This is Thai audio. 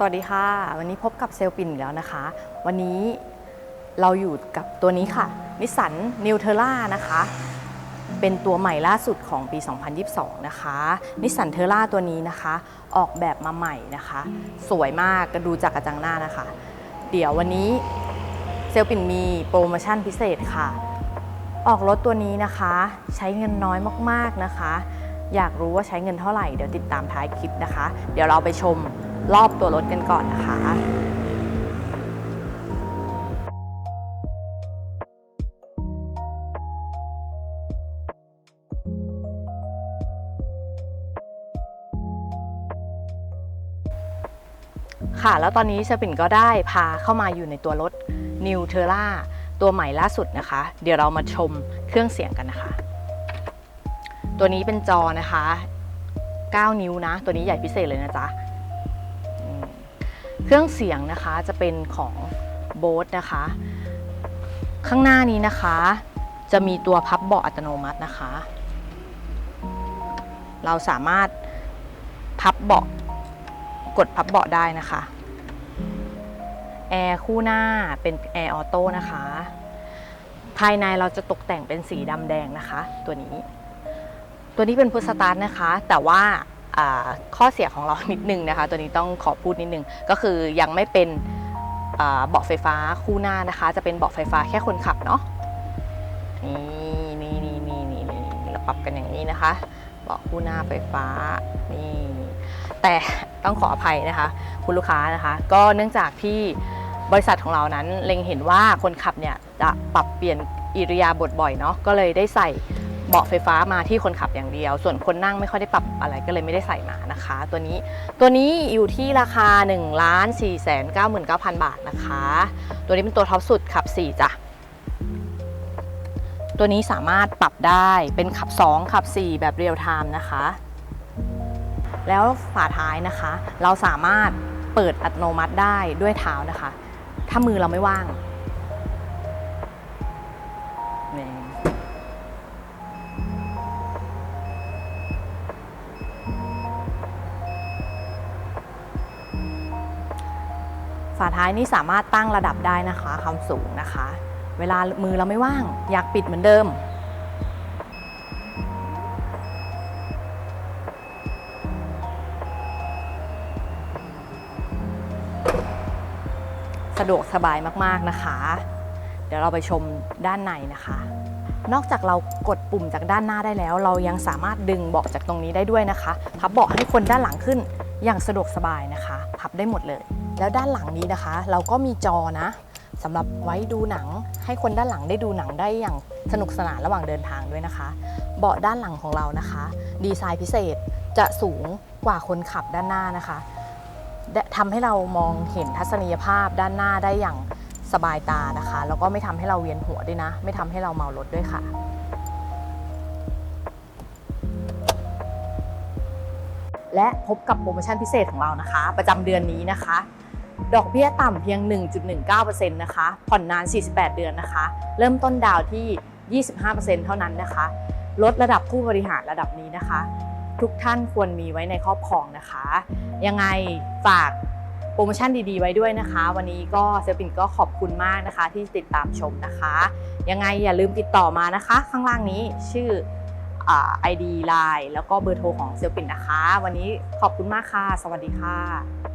สวัสดีค่ะ วันนี้พบกับเซลปินแล้วนะคะ วันนี้เราอยู่กับตัวนี้ค่ะนิสสันนิวเทล่านะคะ เป็นตัวใหม่ล่าสุดของปี 2022 นะคะนิสสันเทล่าตัวนี้นะคะ ออกแบบมาใหม่นะคะ สวยมากกระดูจากกระจังหน้านะคะ เดี๋ยววันนี้เซลปินมีโปรโมชั่นพิเศษค่ะ ออกรถตัวนี้นะคะ ใช้เงินน้อยมากๆนะคะ อยากรู้ว่าใช้เงินเท่าไหร่เดี๋ยวติดตามท้ายคลิปนะคะ เดี๋ยวเราไปชม รอบตัวรถกันก่อนนะคะค่ะ แล้วตอนนี้ชปิ่นก็ได้พาเข้ามาอยู่ในตัวรถ New t e r r a ตัวใหม่ล่าสุดนะคะ เดี๋ยวเรามาชมเครื่องเสียงกันนะคะ ตัวนี้เป็นจอนะคะ 9 นิ้วนะ ตัวนี้ใหญ่พิเศษเลยนะจ๊ะ เครื่องเสียงนะคะจะเป็นของ b o s นะคะ ข้างหน้านี้นะคะ จะมีตัวพับเบาะอัตโนมัตินะคะ เราสามารถพับเบาะกดพับเบาะได้นะคะแอร์คู่หน้าเป็นแอร์ออโต้นะคะ ภายในเราจะตกแต่งเป็นสีดำแดงนะคะ ตัวนี้ ตัวนี้เป็นพุทสตาร์ทนะคะ แต่ว่า ข้อเสียของเรานิดนึงนะคะ ตัวนี้ต้องขอพูดนิดนึงก็คือยังไม่เป็นเบาะไฟฟ้าคู่หน้านะคะ จะเป็นเบาะไฟฟ้าแค่คนขับเนาะนี่นี่นี่นี่นี่นี่เราปรับกันอย่างนี้นะคะเบาะคู่หน้าไฟฟ้านี่แต่ต้องขออภัยนะคะ คุณลูกค้านะคะ ก็เนื่องจากที่บริษัทของเรานั้นเล็งเห็นว่าคนขับเนี่ยจะปรับเปลี่ยนอิริยาบถบ่อยเนาะก็เลยได้ใส่ เบาะไฟฟ้ามาที่คนขับอย่างเดียว ส่วนคนนั่งไม่ค่อยได้ปรับอะไรก็เลยไม่ได้ใส่มานะคะ ตัวนี้ตัวนี้อยู่ที่ราคา1นึ่งล้านสี่แสนเก้าหมื่นเก้าพันบาทนะคะ ตัวนี้เป็นตัวท็อปสุดขับ 4จ้ะตัวนี้สามารถปรับได้เป็นขับ 2 ขับ 4 แบบเรียลไทม์นะคะ แล้วฝาท้ายนะคะ เราสามารถเปิดอัตโนมัติได้ด้วยเท้านะคะ ถ้ามือเราไม่ว่าง ฝาท้ายนี่สามารถตั้งระดับได้นะคะความสูงนะคะ เวลามือเราไม่ว่าง อยากปิดเหมือนเดิม สะดวกสบายมากๆนะคะ เดี๋ยวเราไปชมด้านในนะคะ นอกจากเรากดปุ่มจากด้านหน้าได้แล้ว เรายังสามารถดึงเบาะจากตรงนี้ได้ด้วยนะคะพับเบาะให้คนด้านหลังขึ้นอย่างสะดวกสบายนะคะ พับได้หมดเลย แล้วด้านหลังนี้นะคะ เราก็มีจอนะสำหรับไว้ดูหนัง ให้คนด้านหลังได้ดูหนังได้อย่างสนุกสนานระหว่างเดินทางด้วยนะคะ เบาะด้านหลังของเรานะคะ ดีไซน์พิเศษจะสูงกว่าคนขับด้านหน้านะคะทำให้เรามองเห็นทัศนียภาพด้านหน้าได้อย่างสบายตานะคะ แล้วก็ไม่ทำให้เราเวียนหัวด้วยนะ ไม่ทำให้เราเมารถด้วยค่ะและพบกับโปรโมชั่นพิเศษของเรานะคะ ประจำเดือนนี้นะคะ ดอกเบี้ยต่ำเพียง 1.19%นะคะ ผ่อนนาน 48 เดือนนะคะ เริ่มต้นดาวที่ 25%เท่านั้นนะคะ ลดระดับผู้บริหารระดับนี้นะคะ ทุกท่านควรมีไว้ในครอบครองนะคะ ยังไงฝากโปรโมชั่นดีๆ ไว้ด้วยนะคะ วันนี้ก็เซลปินก็ขอบคุณมากนะคะ ที่ติดตามชมนะคะ ยังไงอย่าลืมติดต่อมานะคะ ข้างล่างนี้ชื่อไอดีไลน์แล้วก็เบอร์โทรของเซลปินนะคะ วันนี้ขอบคุณมากค่ะ สวัสดีค่ะ